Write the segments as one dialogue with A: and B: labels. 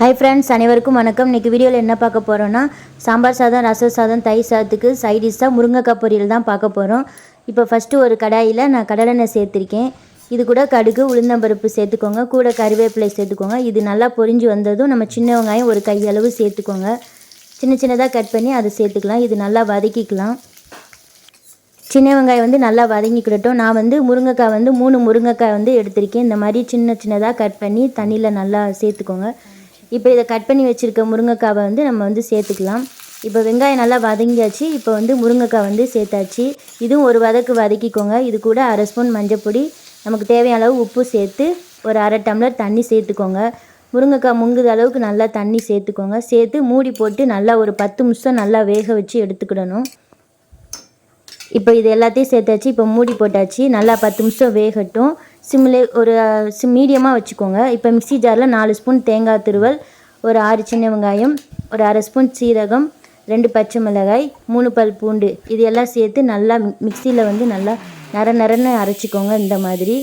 A: Hi friends அனைவருக்கும் வணக்கம். இன்றைக்கி வீடியோவில் என்ன பார்க்க போகிறோன்னா சாம்பார் சாதம் ரசம் சாதம் தை சாதத்துக்கு சைடிஷாக முருங்கைக்காய் பொரியல் தான் பார்க்க போகிறோம் இப்போ ஃபஸ்ட்டு ஒரு கடாயில் நான் கடலெண்ணெய் சேர்த்துருக்கேன். இது கூட கடுகு உளுந்தம்பருப்பு சேர்த்துக்கோங்க. கூட கறிவேப்பிலை சேர்த்துக்கோங்க. இது நல்லா பொரிஞ்சு வந்ததும் நம்ம சின்ன வெங்காயம் ஒரு கையளவு சேர்த்துக்கோங்க. சின்ன சின்னதாக கட் பண்ணி அதை சேர்த்துக்கலாம். இது நல்லா வதக்கிக்கலாம். சின்ன வெங்காயம் வந்து நல்லா வதங்கிக்கிடட்டும். நான் வந்து முருங்கைக்காய் வந்து மூணு முருங்கைக்காய் வந்து எடுத்திருக்கேன். இந்த மாதிரி சின்ன சின்னதாக கட் பண்ணி தண்ணியில் நல்லா சேர்த்துக்கோங்க. இப்போ இதை கட் பண்ணி வச்சுருக்க முருங்கைக்காவை வந்து நம்ம வந்து சேர்த்துக்கலாம். இப்போ வெங்காயம் நல்லா வதங்கியாச்சு. இப்போ வந்து முருங்கைக்காய் வந்து சேர்த்தாச்சு. இதுவும் ஒரு வதக்கு வதக்கிக்கோங்க. இது கூட அரை ஸ்பூன் மஞ்சப்பொடி நமக்கு தேவையான அளவு உப்பு சேர்த்து ஒரு அரை டம்ளர் தண்ணி சேர்த்துக்கோங்க. முருங்கைக்காய் முங்குத அளவுக்கு நல்லா தண்ணி சேர்த்துக்கோங்க. சேர்த்து மூடி போட்டு நல்லா ஒரு பத்து நிமிஷம் நல்லா வேக வச்சு எடுத்துக்கிடணும். இப்போ இது எல்லாத்தையும் சேர்த்தாச்சு. இப்போ மூடி போட்டாச்சு. நல்லா பத்து நிமிஷம் வேகட்டும். சிம்லே ஒரு மீடியமாக வச்சுக்கோங்க. இப்போ மிக்ஸி ஜாரில் நாலு ஸ்பூன் தேங்காய் துருவல் ஒரு ஆறு சின்ன வெங்காயம் ஒரு அரை ஸ்பூன் சீரகம் ரெண்டு பச்சை மிளகாய் மூணு பல் பூண்டு. இது எல்லாம் சேர்த்து நல்லா மிக்சியில் வந்து நல்லா நர நரன்னு அரைச்சிக்கோங்க இந்த மாதிரி.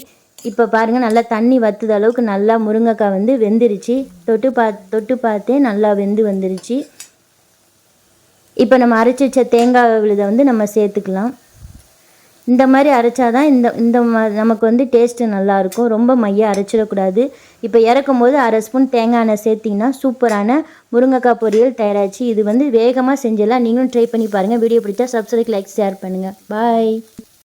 A: இப்போ பாருங்கள் நல்லா தண்ணி வத்துத அளவுக்கு நல்லா முருங்கைக்காய் வந்து வெந்துருச்சு. தொட்டு பா தொட்டு பார்த்தே நல்லா வெந்து வந்துருச்சு. இப்போ நம்ம அரைச்சி வச்ச தேங்காய் விழுதை வந்து நம்ம சேர்த்துக்கலாம். இந்த மாதிரி அரைச்சா தான் இந்த இந்த நமக்கு வந்து டேஸ்ட்டு நல்லாயிருக்கும் ரொம்ப மையாக அரைச்சிடக்கூடாது. இப்போ இறக்கும் போது அரை ஸ்பூன் தேங்காய் எண்ணெய் சேர்த்திங்கன்னா சூப்பரான முருங்கைக்காய் பொரியல் தயாராச்சு இது வந்து வேகமாக செஞ்சிடலாம். நீங்களும் ட்ரை பண்ணி பாருங்கள் வீடியோ பிடிச்சா சப்ஸ்கிரைப் லைக் ஷேர் பண்ணுங்கள் பாய்